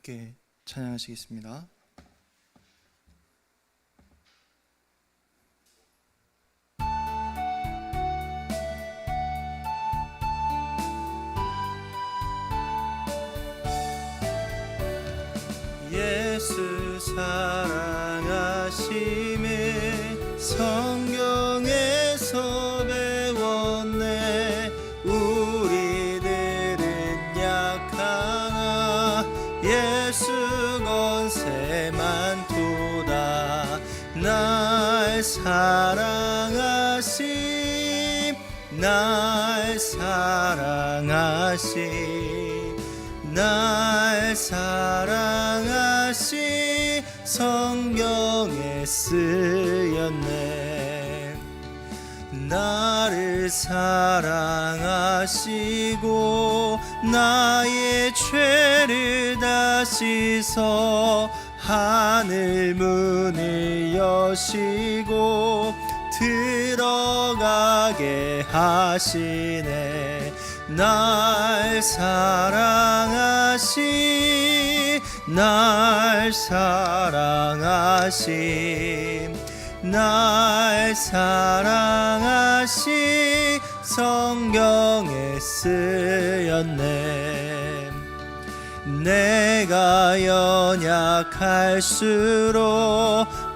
함께 찬양하시겠습니다. 성경에 쓰였네. 나를 사랑하시고 나의 죄를 다 씻어 하늘 문을 여시고 들어가게 하시네. 날 사랑하시 날 사랑하심 날 사랑하시 성경에 쓰였네. 내가 연약할수록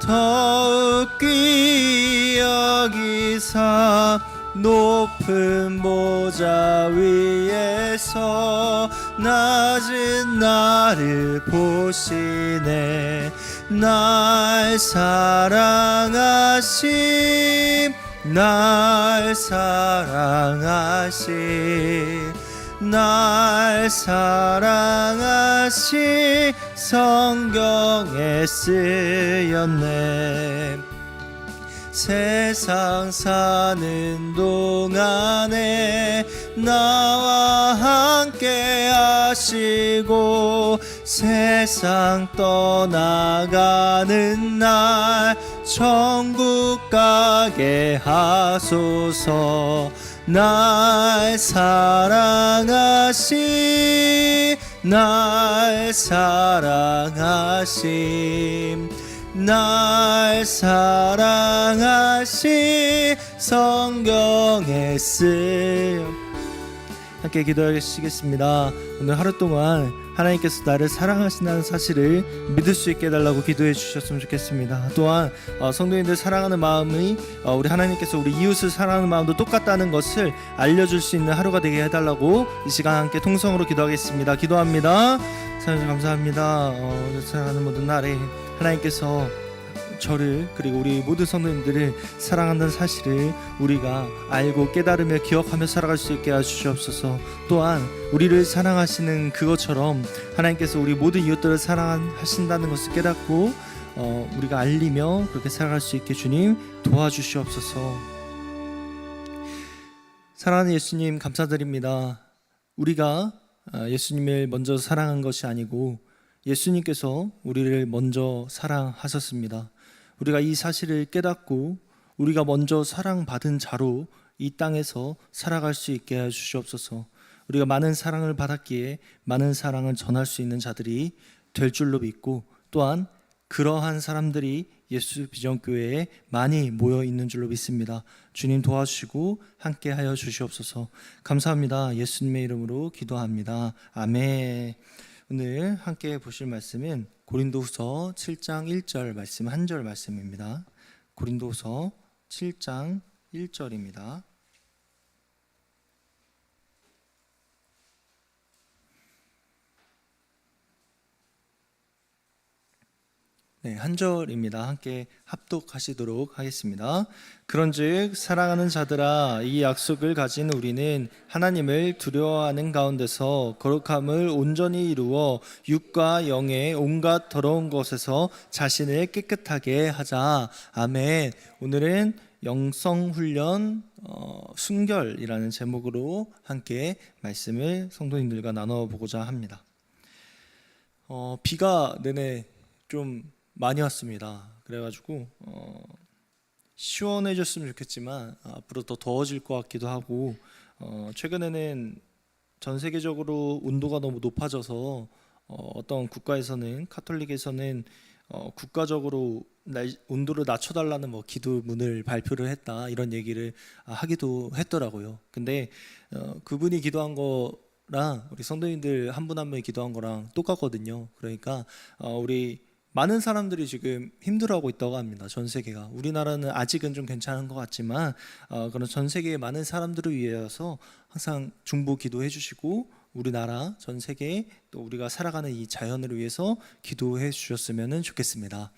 더욱 귀 여기사 높은 보좌 위에서 낮은 나를 보시네. 날 사랑하심 날 사랑하심 날 사랑하시 성경에 쓰였네 세상 사는 동안에 나와 함께 하시고 세상 떠나가는 날 천국 가게 하소서. 날 사랑하시 날 사랑하심 날 사랑하시 성경에 쓰여 함께 기도하시겠습니다. 오늘 하루 동안 하나님께서 나를 사랑하신다는 사실을 믿을 수 있게 해달라고 기도해 주셨으면 좋겠습니다. 또한 어, 성도님들 사랑하는 마음이 어, 우리 하나님께서 우리 이웃을 사랑하는 마음도 똑같다는 것을 알려줄 수 있는 하루가 되게 해달라고 이 시간 함께 통성으로 기도하겠습니다. 기도합니다. 하나님 감사합니다. 어, 사랑하는 모든 날에 하나님께서 저를 그리고 우리 모든 성도님들을 사랑한다는 사실을 우리가 알고 깨달으며 기억하며 살아갈 수 있게 하시옵소서. 또한 우리를 사랑하시는 그것처럼 하나님께서 우리 모든 이웃들을 사랑하신다는 것을 깨닫고 어, 우리가 알리며 그렇게 살아갈 수 있게 주님 도와주시옵소서. 사랑하는 예수님 감사드립니다. 우리가 아, 예수님을 먼저 사랑한 것이 아니고 예수님께서 우리를 먼저 사랑하셨습니다. 우리가 이 사실을 깨닫고 우리가 먼저 사랑받은 자로 이 땅에서 살아갈 수 있게 해 주시옵소서. 우리가 많은 사랑을 받았기에 많은 사랑을 전할 수 있는 자들이 될 줄로 믿고 또한 그러한 사람들이 예수 비전교회에 많이 모여 있는 줄로 믿습니다. 주님 도와주시고 함께 하여 주시옵소서. 감사합니다. 예수님의 이름으로 기도합니다. 아멘. 오늘 함께 보실 말씀은 고린도후서 7장 1절 말씀 한 절 말씀입니다. 고린도후서 7장 1절입니다. 네, 한 절입니다. 함께 합독하시도록 하겠습니다. 그런즉 사랑하는 자들아 이 약속을 가진 우리는 하나님을 두려워하는 가운데서 거룩함을 온전히 이루어 육과 영의 온갖 더러운 것에서 자신을 깨끗하게 하자. 아멘. 오늘은 영성 훈련 어, 순결이라는 제목으로 함께 말씀을 성도님들과 나눠 보고자 합니다. 어, 비가 내내 좀 많이 왔습니다. 그래가지고 어, 시원해졌으면 좋겠지만 앞으로 더 더워질 것 같기도 하고 어, 최근에는 전 세계적으로 온도가 너무 높아져서 어, 어떤 국가에서는 카톨릭에서는 어, 국가적으로 날- 온도를 낮춰달라는 뭐 기도문을 발표를 했다 이런 얘기를 아, 하기도 했더라고요. 근데 어, 그분이 기도한 거랑 우리 성도님들 한 분 한 분이 기도한 거랑 똑같거든요. 그러니까 어, 우리 많은 사람들이 지금 힘들어하고 있다고 합니다. 전 세계가 우리나라는 아직은 좀 괜찮은 것 같지만 어, 그런 전 세계의 많은 사람들을 위해서 항상 중보 기도해 주시고 우리나라 전 세계 또 우리가 살아가는 이 자연을 위해서 기도해 주셨으면 좋겠습니다.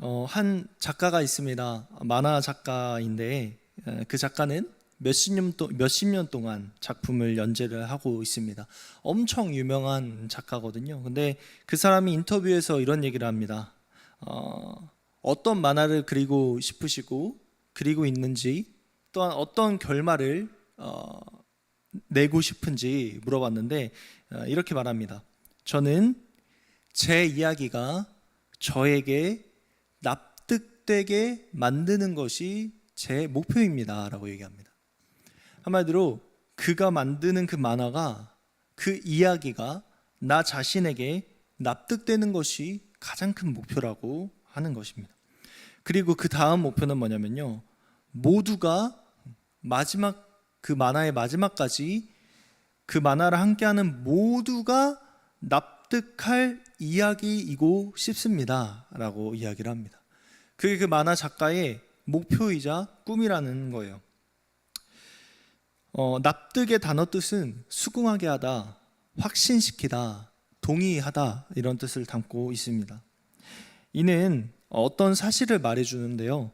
어, 한 작가가 있습니다. 만화 작가인데 에, 그 작가는 몇십 년, 동- 몇십 년 동안 작품을 연재를 하고 있습니다. 엄청 유명한 작가거든요. 근데 그 사람이 인터뷰에서 이런 얘기를 합니다. 어, 어떤 만화를 그리고 싶으시고 그리고 있는지 또한 어떤 결말을 어, 내고 싶은지 물어봤는데 어, 이렇게 말합니다. 저는 제 이야기가 저에게 납득되게 만드는 것이 제 목표입니다라고 얘기합니다. 한마디로 그가 만드는 그 만화가 그 이야기가 나 자신에게 납득되는 것이 가장 큰 목표라고 하는 것입니다. 그리고 그 다음 목표는 뭐냐면요. 모두가 마지막 그 만화의 마지막까지 그 만화를 함께하는 모두가 납득할 이야기이고 싶습니다라고 이야기를 합니다. 그게 그 만화 작가의 목표이자 꿈이라는 거예요. 어, 납득의 단어 뜻은 수긍하게 하다, 확신시키다, 동의하다 이런 뜻을 담고 있습니다. 이는 어떤 사실을 말해주는데요.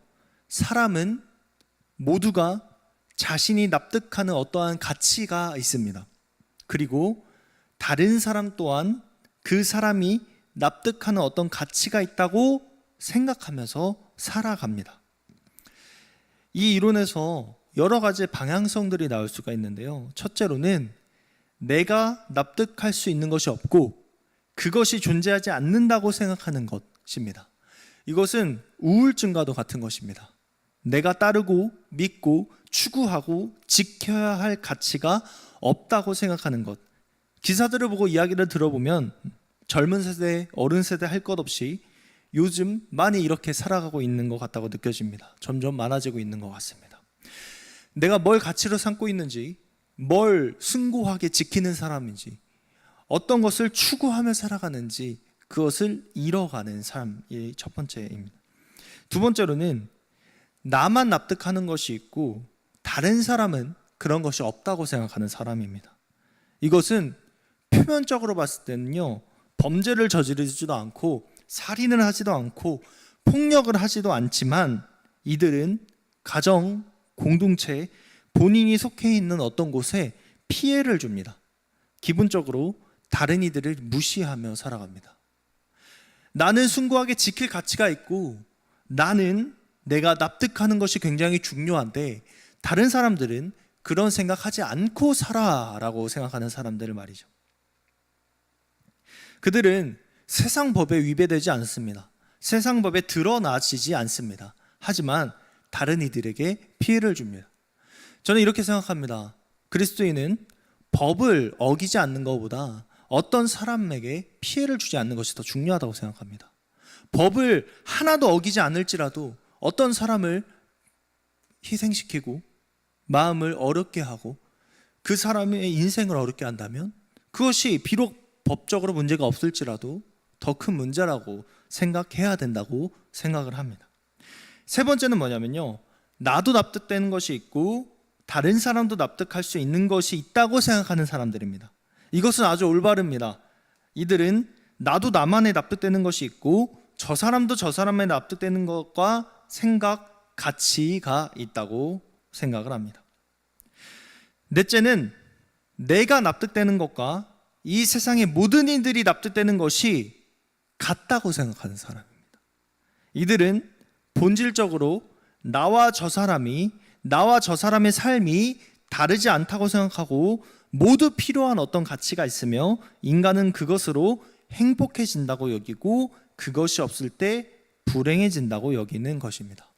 사람은 모두가 자신이 납득하는 어떠한 가치가 있습니다. 그리고 다른 사람 또한 그 사람이 납득하는 어떤 가치가 있다고 생각하면서 살아갑니다. 이 이론에서 여러 가지 방향성들이 나올 수가 있는데요. 첫째로는 내가 납득할 수 있는 것이 없고 그것이 존재하지 않는다고 생각하는 것입니다. 이것은 우울증과도 같은 것입니다. 내가 따르고 믿고 추구하고 지켜야 할 가치가 없다고 생각하는 것. 기사들을 보고 이야기를 들어보면 젊은 세대, 어른 세대 할 것 없이 요즘 많이 이렇게 살아가고 있는 것 같다고 느껴집니다. 점점 많아지고 있는 것 같습니다. 내가 뭘 가치로 삼고 있는지, 뭘 숭고하게 지키는 사람인지, 어떤 것을 추구하며 살아가는지 그것을 잃어가는 삶이 첫 번째입니다. 두 번째로는 나만 납득하는 것이 있고 다른 사람은 그런 것이 없다고 생각하는 사람입니다. 이것은 표면적으로 봤을 때는요 범죄를 저지르지도 않고 살인을 하지도 않고 폭력을 하지도 않지만 이들은 가정 공동체 본인이 속해 있는 어떤 곳에 피해를 줍니다. 기본적으로 다른 이들을 무시하며 살아갑니다. 나는 숭고하게 지킬 가치가 있고 나는 내가 납득하는 것이 굉장히 중요한데 다른 사람들은 그런 생각하지 않고 살아라고 생각하는 사람들을 말이죠. 그들은 세상 법에 위배되지 않습니다. 세상 법에 드러나지지 않습니다. 하지만 다른 이들에게 피해를 줍니다. 저는 이렇게 생각합니다. 그리스도인은 법을 어기지 않는 것보다 어떤 사람에게 피해를 주지 않는 것이 더 중요하다고 생각합니다. 법을 하나도 어기지 않을지라도 어떤 사람을 희생시키고 마음을 어렵게 하고 그 사람의 인생을 어렵게 한다면 그것이 비록 법적으로 문제가 없을지라도 더 큰 문제라고 생각해야 된다고 생각을 합니다. 세 번째는 뭐냐면요. 나도 납득되는 것이 있고 다른 사람도 납득할 수 있는 것이 있다고 생각하는 사람들입니다. 이것은 아주 올바릅니다. 이들은 나도 나만의 납득되는 것이 있고 저 사람도 저 사람의 납득되는 것과 생각, 가치가 있다고 생각을 합니다. 넷째는 내가 납득되는 것과 이 세상의 모든 이들이 납득되는 것이 같다고 생각하는 사람입니다. 이들은 본질적으로 나와 저 사람이 나와 저 사람의 삶이 다르지 않다고 생각하고 모두 필요한 어떤 가치가 있으며 인간은 그것으로 행복해진다고 여기고 그것이 없을 때 불행해진다고 여기는 것입니다.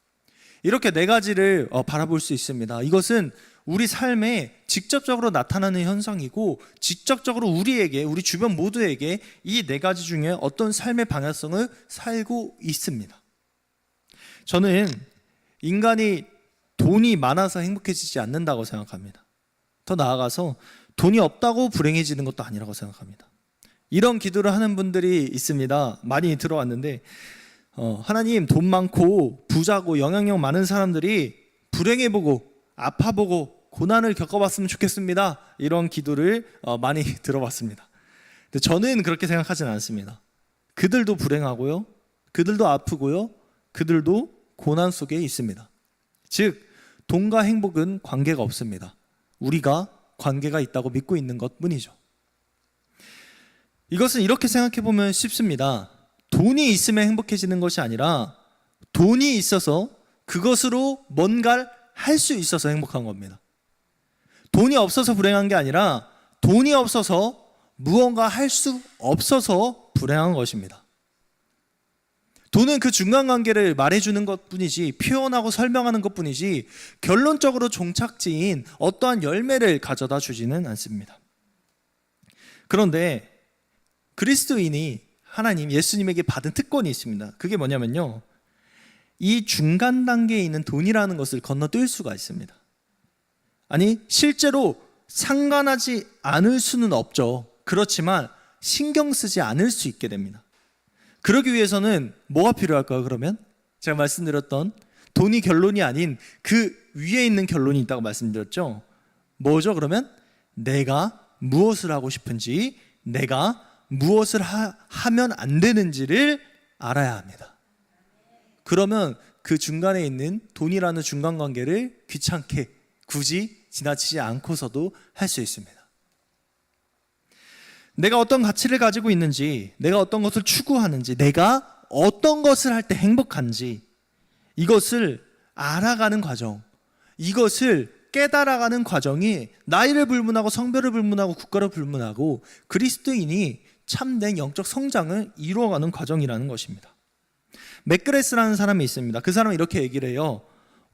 이렇게 네 가지를 어, 바라볼 수 있습니다. 이것은 우리 삶에 직접적으로 나타나는 현상이고 직접적으로 우리에게 우리 주변 모두에게 이 네 가지 중에 어떤 삶의 방향성을 살고 있습니다. 저는 인간이 돈이 많아서 행복해지지 않는다고 생각합니다. 더 나아가서 돈이 없다고 불행해지는 것도 아니라고 생각합니다. 이런 기도를 하는 분들이 있습니다. 많이 들어왔는데 어, 하나님 돈 많고 부자고 영향력 많은 사람들이 불행해 보고 아파 보고 고난을 겪어봤으면 좋겠습니다. 이런 기도를 어, 많이 들어봤습니다. 근데 저는 그렇게 생각하진 않습니다. 그들도 불행하고요, 그들도 아프고요, 그들도 고난 속에 있습니다. 즉 돈과 행복은 관계가 없습니다. 우리가 관계가 있다고 믿고 있는 것 뿐이죠. 이것은 이렇게 생각해 보면 쉽습니다. 돈이 있으면 행복해지는 것이 아니라 돈이 있어서 그것으로 뭔가를 할 수 있어서 행복한 겁니다. 돈이 없어서 불행한 게 아니라 돈이 없어서 무언가 할 수 없어서 불행한 것입니다. 돈은 그 중간 관계를 말해주는 것 뿐이지, 표현하고 설명하는 것 뿐이지, 결론적으로 종착지인 어떠한 열매를 가져다 주지는 않습니다. 그런데 그리스도인이 하나님, 예수님에게 받은 특권이 있습니다. 그게 뭐냐면요. 이 중간 단계에 있는 돈이라는 것을 건너뛸 수가 있습니다. 아니, 실제로 상관하지 않을 수는 없죠. 그렇지만 신경 쓰지 않을 수 있게 됩니다. 그러기 위해서는 뭐가 필요할까요, 그러면? 제가 말씀드렸던 돈이 결론이 아닌 그 위에 있는 결론이 있다고 말씀드렸죠. 뭐죠, 그러면? 내가 무엇을 하고 싶은지, 내가 무엇을 하, 하면 안 되는지를 알아야 합니다. 그러면 그 중간에 있는 돈이라는 중간 관계를 귀찮게 굳이 지나치지 않고서도 할 수 있습니다. 내가 어떤 가치를 가지고 있는지, 내가 어떤 것을 추구하는지, 내가 어떤 것을 할 때 행복한지, 이것을 알아가는 과정, 이것을 깨달아가는 과정이 나이를 불문하고 성별을 불문하고 국가를 불문하고 그리스도인이 참된 영적 성장을 이루어가는 과정이라는 것입니다. 맥그레스라는 사람이 있습니다. 그 사람은 이렇게 얘기를 해요.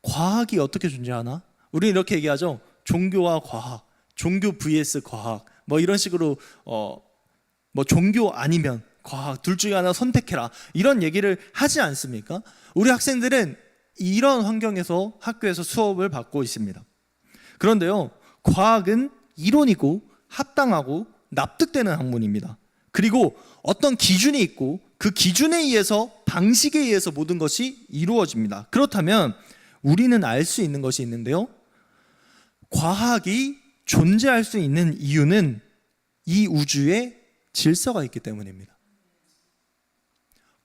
과학이 어떻게 존재하나? 우리는 이렇게 얘기하죠. 종교와 과학, 종교 vs 과학, 뭐 이런 식으로 어 뭐 종교 아니면 과학 둘 중에 하나 선택해라 이런 얘기를 하지 않습니까? 우리 학생들은 이런 환경에서 학교에서 수업을 받고 있습니다. 그런데요, 과학은 이론이고 합당하고 납득되는 학문입니다. 그리고 어떤 기준이 있고 그 기준에 의해서 방식에 의해서 모든 것이 이루어집니다. 그렇다면 우리는 알 수 있는 것이 있는데요. 과학이 존재할 수 있는 이유는 이 우주에 질서가 있기 때문입니다.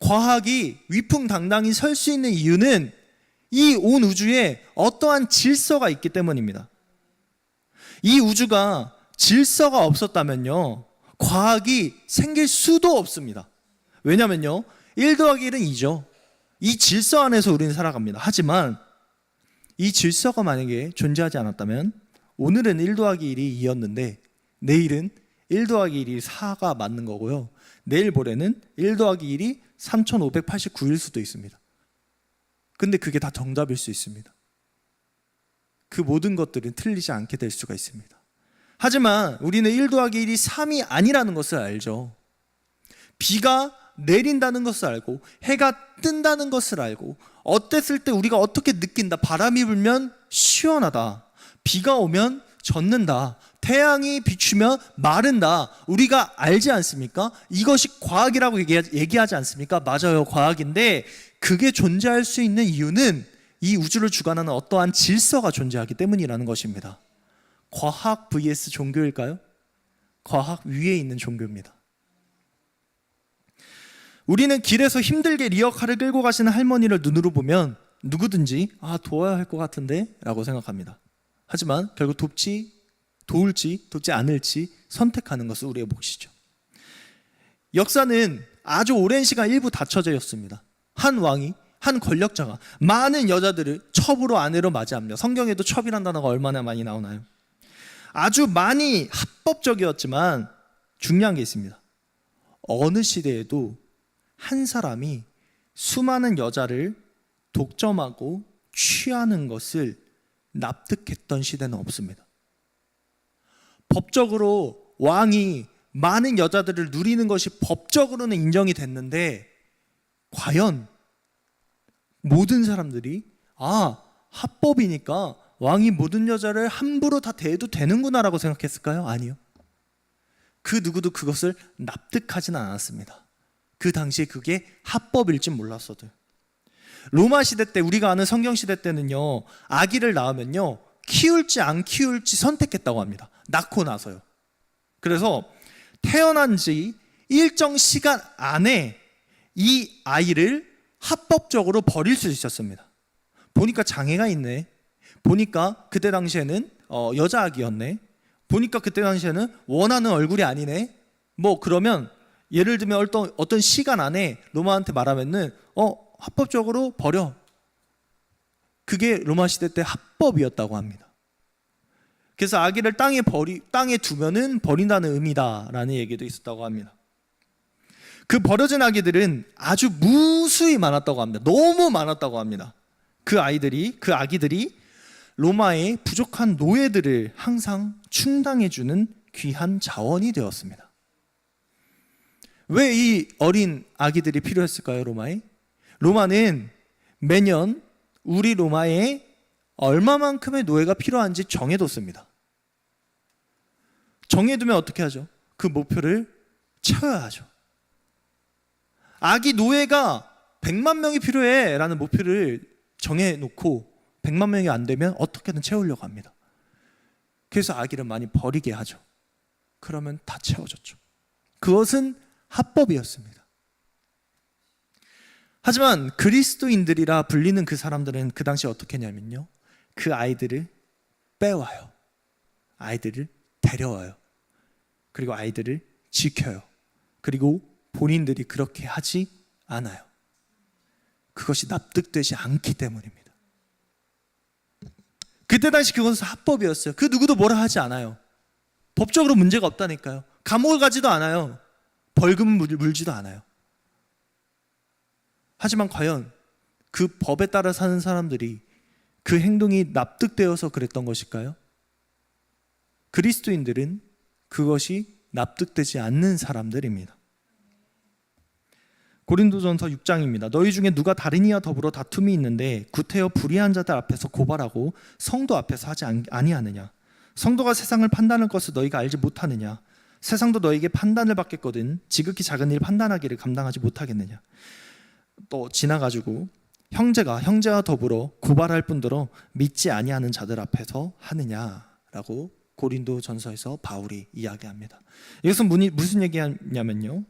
과학이 위풍당당히 설 수 있는 이유는 이 온 우주에 어떠한 질서가 있기 때문입니다. 이 우주가 질서가 없었다면요. 과학이 생길 수도 없습니다. 왜냐면요. 1 더하기 1은 2죠. 이 질서 안에서 우리는 살아갑니다. 하지만 이 질서가 만약에 존재하지 않았다면 오늘은 1 더하기 1이 2였는데 내일은 1 더하기 1이 4가 맞는 거고요. 내일 모레는 1 더하기 1이 3589일 수도 있습니다. 근데 그게 다 정답일 수 있습니다. 그 모든 것들은 틀리지 않게 될 수가 있습니다. 하지만 우리는 1 더하기 1이 3이 아니라는 것을 알죠. 비가 내린다는 것을 알고 해가 뜬다는 것을 알고 어땠을 때 우리가 어떻게 느낀다. 바람이 불면 시원하다. 비가 오면 젖는다. 태양이 비추면 마른다. 우리가 알지 않습니까? 이것이 과학이라고 얘기하지 않습니까? 맞아요. 과학인데 그게 존재할 수 있는 이유는 이 우주를 주관하는 어떠한 질서가 존재하기 때문이라는 것입니다. 과학 vs 종교일까요? 과학 위에 있는 종교입니다. 우리는 길에서 힘들게 리어카를 끌고 가시는 할머니를 눈으로 보면 누구든지 아 도와야 할 것 같은데 라고 생각합니다. 하지만 결국 돕지 도울지 돕지 않을지 선택하는 것은 우리의 몫이죠. 역사는 아주 오랜 시간 일부 닫혀져였습니다. 한 왕이 한 권력자가 많은 여자들을 첩으로 아내로 맞이합니다. 성경에도 첩이란 단어가 얼마나 많이 나오나요? 아주 많이 합법적이었지만 중요한 게 있습니다. 어느 시대에도 한 사람이 수많은 여자를 독점하고 취하는 것을 납득했던 시대는 없습니다. 법적으로 왕이 많은 여자들을 누리는 것이 법적으로는 인정이 됐는데 과연 모든 사람들이 아 합법이니까 왕이 모든 여자를 함부로 다 대해도 되는구나라고 생각했을까요? 아니요. 그 누구도 그것을 납득하지는 않았습니다. 그 당시에 그게 합법일진 몰랐어도. 로마 시대 때 우리가 아는 성경 시대 때는요 아기를 낳으면요 키울지 안 키울지 선택했다고 합니다. 낳고 나서요. 그래서 태어난 지 일정 시간 안에 이 아이를 합법적으로 버릴 수 있었습니다. 보니까 장애가 있네. 보니까 그때 당시에는 어, 여자 아기였네. 보니까 그때 당시에는 원하는 얼굴이 아니네. 뭐 그러면 예를 들면 어떤 어떤 시간 안에 로마한테 말하면은 어 합법적으로 버려. 그게 로마 시대 때 합법이었다고 합니다. 그래서 아기를 땅에 버리 땅에 두면은 버린다는 의미다라는 얘기도 있었다고 합니다. 그 버려진 아기들은 아주 무수히 많았다고 합니다. 너무 많았다고 합니다. 그 아이들이 그 아기들이 로마의 부족한 노예들을 항상 충당해 주는 귀한 자원이 되었습니다. 왜 이 어린 아기들이 필요했을까요, 로마에? 로마는 매년 우리 로마에 얼마만큼의 노예가 필요한지 정해뒀습니다. 정해두면 어떻게 하죠? 그 목표를 채워야 하죠. 아기 노예가 100만 명이 필요해 라는 목표를 정해놓고 100만 명이 안 되면 어떻게든 채우려고 합니다. 그래서 아기를 많이 버리게 하죠. 그러면 다 채워졌죠. 그것은 합법이었습니다. 하지만 그리스도인들이라 불리는 그 사람들은 그 당시 어떻게 했냐면요. 그 아이들을 빼와요. 아이들을 데려와요. 그리고 아이들을 지켜요. 그리고 본인들이 그렇게 하지 않아요. 그것이 납득되지 않기 때문입니다. 그때 당시 그것은 합법이었어요. 그 누구도 뭐라 하지 않아요. 법적으로 문제가 없다니까요. 감옥을 가지도 않아요. 벌금을 물- 물지도 않아요. 하지만 과연 그 법에 따라 사는 사람들이 그 행동이 납득되어서 그랬던 것일까요? 그리스도인들은 그것이 납득되지 않는 사람들입니다. 고린도전서 6장입니다. 너희 중에 누가 다른 이와 더불어 다툼이 있는데 구태여 불의한 자들 앞에서 고발하고 성도 앞에서 하지 아니- 아니하느냐? 성도가 세상을 판단할 것을 너희가 알지 못하느냐? 세상도 너에게 판단을 받겠거든 지극히 작은 일 판단하기를 감당하지 못하겠느냐? 또 지나가지고 형제가 형제와 더불어 고발할 뿐더러 믿지 아니하는 자들 앞에서 하느냐라고 고린도 전서에서 바울이 이야기합니다. 이것은 무슨 얘기냐면요.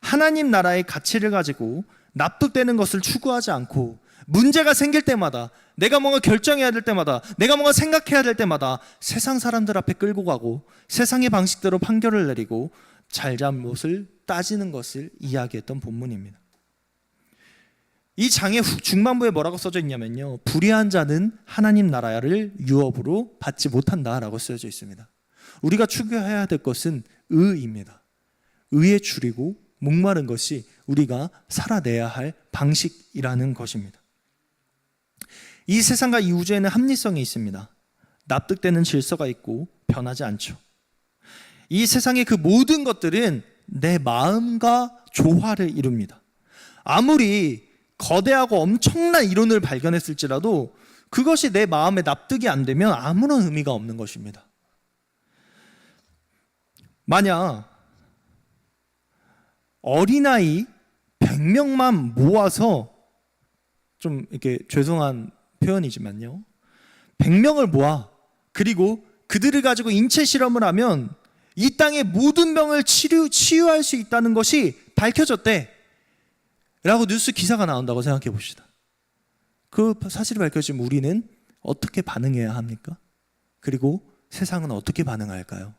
하나님 나라의 가치를 가지고 납득되는 것을 추구하지 않고 문제가 생길 때마다 내가 뭔가 결정해야 될 때마다 내가 뭔가 생각해야 될 때마다 세상 사람들 앞에 끌고 가고 세상의 방식대로 판결을 내리고 잘잘못을 따지는 것을 이야기했던 본문입니다. 이 장의 후- 중반부에 뭐라고 써져 있냐면요. 불의한 자는 하나님 나라를 유업으로 받지 못한다라고 쓰여져 있습니다. 우리가 추구해야 될 것은 의입니다. 의에 줄이고 목마른 것이 우리가 살아내야 할 방식이라는 것입니다. 이 세상과 이 우주에는 합리성이 있습니다. 납득되는 질서가 있고 변하지 않죠. 이 세상의 그 모든 것들은 내 마음과 조화를 이룹니다. 아무리 거대하고 엄청난 이론을 발견했을지라도 그것이 내 마음에 납득이 안 되면 아무런 의미가 없는 것입니다. 만약 어린아이 100명만 모아서 좀 이렇게 죄송한 표현이지만요. 100명을 모아 그리고 그들을 가지고 인체 실험을 하면 이 땅의 모든 병을 치료, 치유할 수 있다는 것이 밝혀졌대. 라고 뉴스 기사가 나온다고 생각해 봅시다. 그 사실이 밝혀지면 우리는 어떻게 반응해야 합니까? 그리고 세상은 어떻게 반응할까요?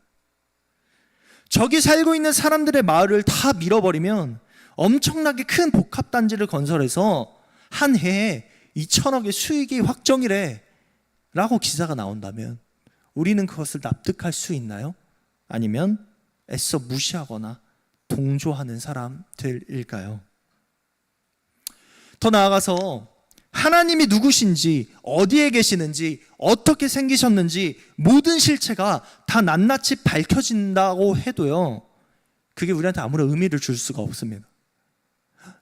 저기 살고 있는 사람들의 마을을 다 밀어버리면 엄청나게 큰 복합단지를 건설해서 한 해에 2천억의 수익이 확정이래 라고 기사가 나온다면 우리는 그것을 납득할 수 있나요? 아니면 애써 무시하거나 동조하는 사람들일까요? 더 나아가서 하나님이 누구신지, 어디에 계시는지, 어떻게 생기셨는지 모든 실체가 다 낱낱이 밝혀진다고 해도요. 그게 우리한테 아무런 의미를 줄 수가 없습니다.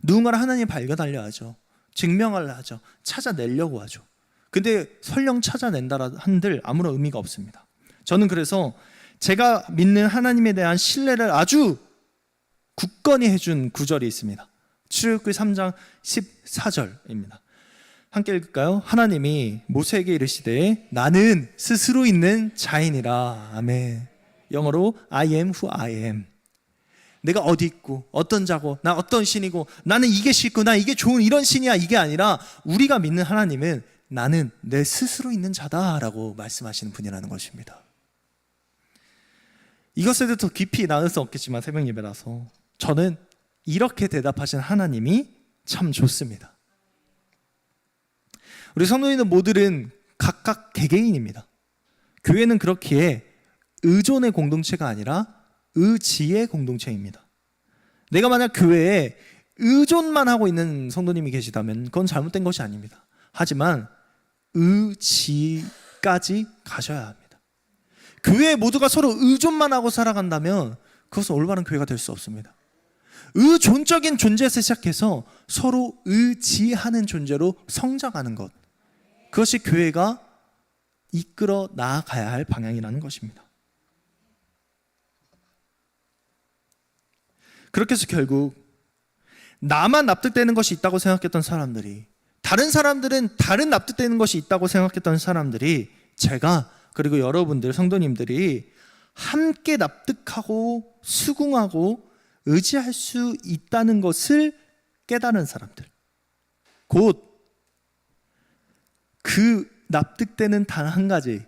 누군가를 하나님 발견하려 하죠. 증명하려 하죠. 찾아내려고 하죠. 근데 설령 찾아낸다라 한들 아무런 의미가 없습니다. 저는 그래서 제가 믿는 하나님에 대한 신뢰를 아주 굳건히 해준 구절이 있습니다. 출애굽기 3장 14절입니다. 함께 읽을까요? 하나님이 모세에게 이르시되 나는 스스로 있는 자인이라. 아멘. 영어로 I am who I am. 내가 어디 있고 어떤 자고 나 어떤 신이고 나는 이게 싫고 나 이게 좋은 이런 신이야 이게 아니라 우리가 믿는 하나님은 나는 내 스스로 있는 자다라고 말씀하시는 분이라는 것입니다. 이것에 대해 더 깊이 나눌 수 없겠지만 새벽 예배라서 저는 이렇게 대답하신 하나님이 참 좋습니다. 우리 성도님들 모두는 각각 개개인입니다. 교회는 그렇기에 의존의 공동체가 아니라 의지의 공동체입니다. 내가 만약 교회에 의존만 하고 있는 성도님이 계시다면 그건 잘못된 것이 아닙니다. 하지만 의지까지 가셔야 합니다. 교회 모두가 서로 의존만 하고 살아간다면 그것은 올바른 교회가 될 수 없습니다. 의존적인 존재에서 시작해서 서로 의지하는 존재로 성장하는 것. 그것이 교회가 이끌어 나아가야 할 방향이라는 것입니다. 그렇게 해서 결국 나만 납득되는 것이 있다고 생각했던 사람들이 다른 사람들은 다른 납득되는 것이 있다고 생각했던 사람들이 제가 그리고 여러분들 성도님들이 함께 납득하고 수긍하고 의지할 수 있다는 것을 깨달은 사람들. 곧 그 납득되는 단 한 가지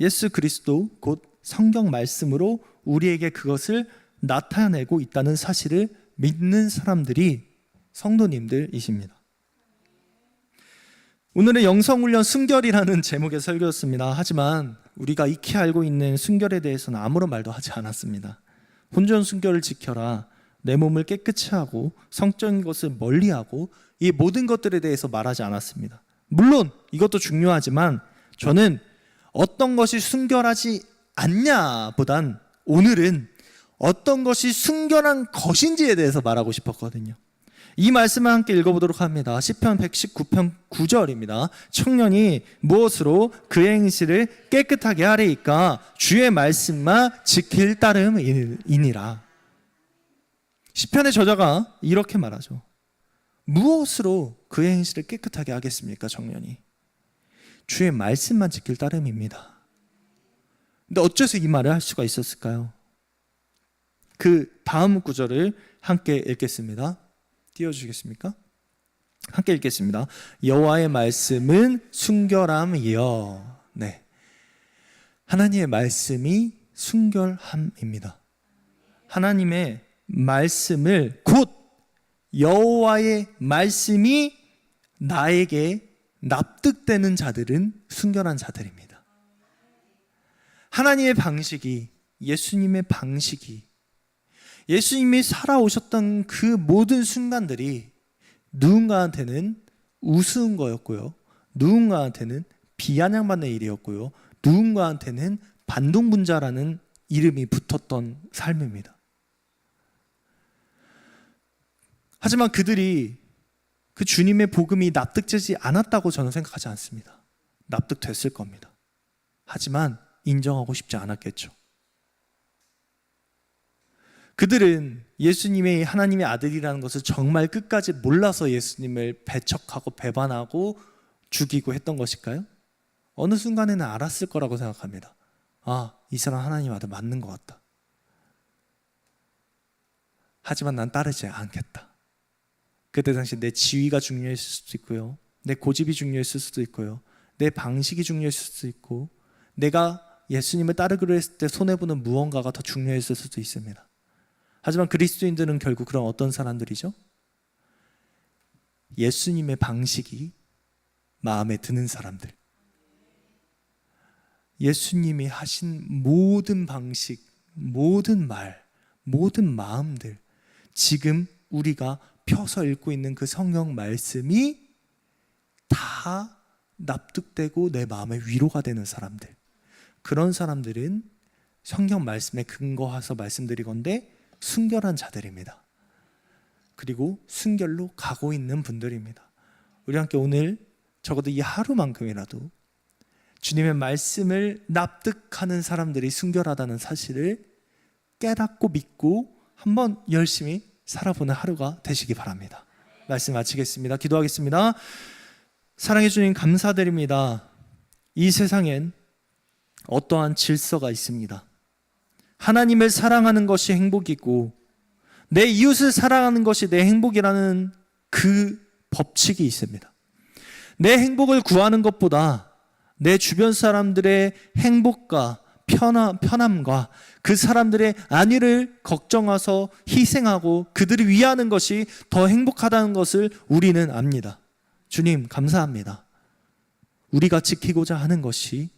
예수 그리스도 곧 성경 말씀으로 우리에게 그것을 나타내고 있다는 사실을 믿는 사람들이 성도님들이십니다. 오늘의 영성훈련 순결이라는 제목의 설교였습니다. 하지만 우리가 익히 알고 있는 순결에 대해서는 아무런 말도 하지 않았습니다. 혼전 순결을 지켜라. 내 몸을 깨끗이 하고 성적인 것을 멀리하고 이 모든 것들에 대해서 말하지 않았습니다. 물론 이것도 중요하지만 저는 어떤 것이 순결하지 않냐보단 오늘은 어떤 것이 순결한 것인지에 대해서 말하고 싶었거든요. 이 말씀을 함께 읽어보도록 합니다. 시편 119편 9절입니다. 청년이 무엇으로 그 행실을 깨끗하게 하리이까 주의 말씀만 지킬 따름이니라. 시편의 저자가 이렇게 말하죠. 무엇으로 그 행실을 깨끗하게 하겠습니까, 청년이? 주의 말씀만 지킬 따름입니다. 근데 어째서 이 말을 할 수가 있었을까요? 그 다음 구절을 함께 읽겠습니다. 띄워주시겠습니까? 함께 읽겠습니다. 여호와의 말씀은 순결함이여. 네. 하나님의 말씀이 순결함입니다. 하나님의 말씀을 곧 여호와의 말씀이 나에게 납득되는 자들은 순결한 자들입니다. 하나님의 방식이 예수님의 방식이 예수님이 살아오셨던 그 모든 순간들이 누군가한테는 우스운 거였고요. 누군가한테는 비아냥받는 일이었고요. 누군가한테는 반동분자라는 이름이 붙었던 삶입니다. 하지만 그들이 그 주님의 복음이 납득되지 않았다고 저는 생각하지 않습니다. 납득됐을 겁니다. 하지만 인정하고 싶지 않았겠죠. 그들은 예수님의 하나님의 아들이라는 것을 정말 끝까지 몰라서 예수님을 배척하고 배반하고 죽이고 했던 것일까요? 어느 순간에는 알았을 거라고 생각합니다. 아, 이 사람 하나님 아들 맞는 것 같다. 하지만 난 따르지 않겠다. 그때 당시 내 지위가 중요했을 수도 있고요. 내 고집이 중요했을 수도 있고요. 내 방식이 중요했을 수도 있고, 내가 예수님을 따르기로 했을 때 손해보는 무언가가 더 중요했을 수도 있습니다. 하지만 그리스도인들은 결국 그런 어떤 사람들이죠? 예수님의 방식이 마음에 드는 사람들. 예수님이 하신 모든 방식, 모든 말, 모든 마음들, 지금 우리가 펴서 읽고 있는 그 성경 말씀이 다 납득되고 내 마음에 위로가 되는 사람들. 그런 사람들은 성경 말씀에 근거해서 말씀드리건데 순결한 자들입니다. 그리고 순결로 가고 있는 분들입니다. 우리 함께 오늘 적어도 이 하루만큼이라도 주님의 말씀을 납득하는 사람들이 순결하다는 사실을 깨닫고 믿고 한번 열심히 살아보는 하루가 되시기 바랍니다. 말씀 마치겠습니다. 기도하겠습니다. 사랑해 주님 감사드립니다. 이 세상엔 어떠한 질서가 있습니다. 하나님을 사랑하는 것이 행복이고 내 이웃을 사랑하는 것이 내 행복이라는 그 법칙이 있습니다. 내 행복을 구하는 것보다 내 주변 사람들의 행복과 편함, 편함과 그 사람들의 안위를 걱정해서 희생하고 그들을 위하는 것이 더 행복하다는 것을 우리는 압니다. 주님, 감사합니다. 우리가 지키고자 하는 것이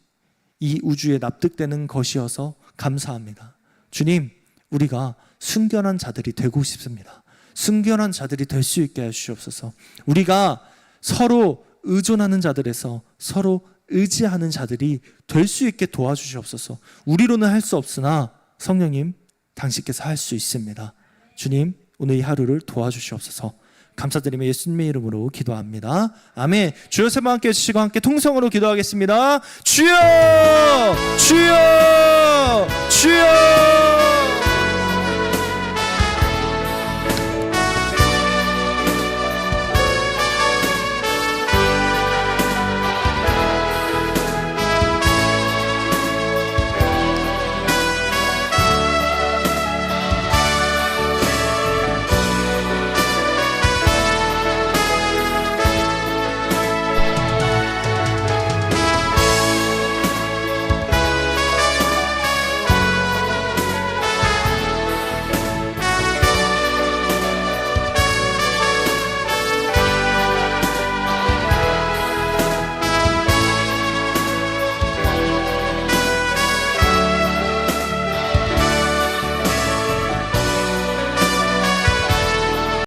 이 우주에 납득되는 것이어서 감사합니다. 주님, 우리가 순결한 자들이 되고 싶습니다. 순결한 자들이 될 수 있게 해주시옵소서. 우리가 서로 의존하는 자들에서 서로 의지하는 자들이 될 수 있게 도와주시옵소서. 우리로는 할 수 없으나 성령님, 당신께서 할 수 있습니다. 주님, 오늘 이 하루를 도와주시옵소서. 감사드리며 예수님의 이름으로 기도합니다. 아멘. 주여 세번 함께 해주시고 함께 통성으로 기도하겠습니다. 주여! 주여! 주여!